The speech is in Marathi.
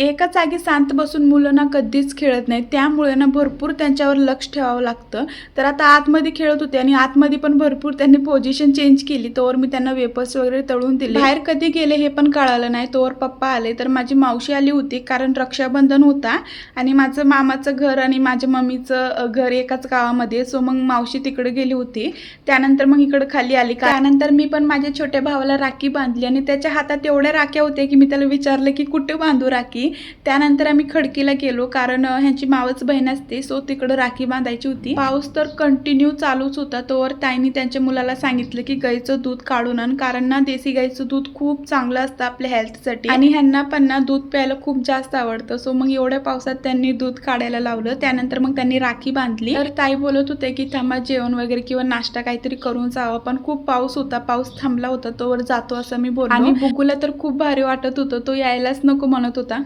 एका जागी शांत बसून मुलं ना कधीच खेळत नाही त्यामुळे ना भरपूर त्यांच्यावर लक्ष ठेवावं लागतं. तर आता आतमध्ये खेळत होते आणि आतमध्ये पण भरपूर त्यांनी पोझिशन चेंज केली. तोवर मी त्यांना वेपर्स वगैरे तळून दिले. बाहेर कधी गेले हे पण कळालं नाही. तोवर पप्पा आले. तर माझी मावशी आली होती कारण रक्षाबंधन होता आणि माझं मामाचं घर आणि माझ्या मम्मीचं घर एकाच गावामध्ये. सो मग मावशी तिकडे गेली होती. त्यानंतर मग इकडे खाली आली. त्यानंतर मी पण माझ्या छोट्या भावाला राखी बांधली आणि त्याच्या हातात एवढ्या राख्या होत्या की मी त्याला विचारलं की कुठे बांधू राखी? त्यानंतर आम्ही खडकीला गेलो कारण ह्यांची मावच बहीण असते सो तिकडं राखी बांधायची होती. पाऊस तर कंटिन्यू चालूच होता तोवर ताईनी त्यांच्या मुलाला सांगितलं की गाईचं दूध काढून आण कारण ना देशी गाईचं दूध खूप चांगलं असतं आपल्या हेल्थसाठी आणि ह्यांना पण ना दूध प्यायला खूप जास्त आवडतं सो मग एवढ्या पावसात त्यांनी दूध काढायला लावलं त्यानंतर मग त्यांनी राखी बांधली. तर ताई बोलत होते की थांबा जेवण वगैरे किंवा नाश्ता काहीतरी करून जावं. पण खूप पाऊस होता पाऊस थांबला होता तोवर जातो असं मी बोललो. आणि बुगूला तर खूप भारी वाटत होतं तो यायलाच नको म्हणत होता.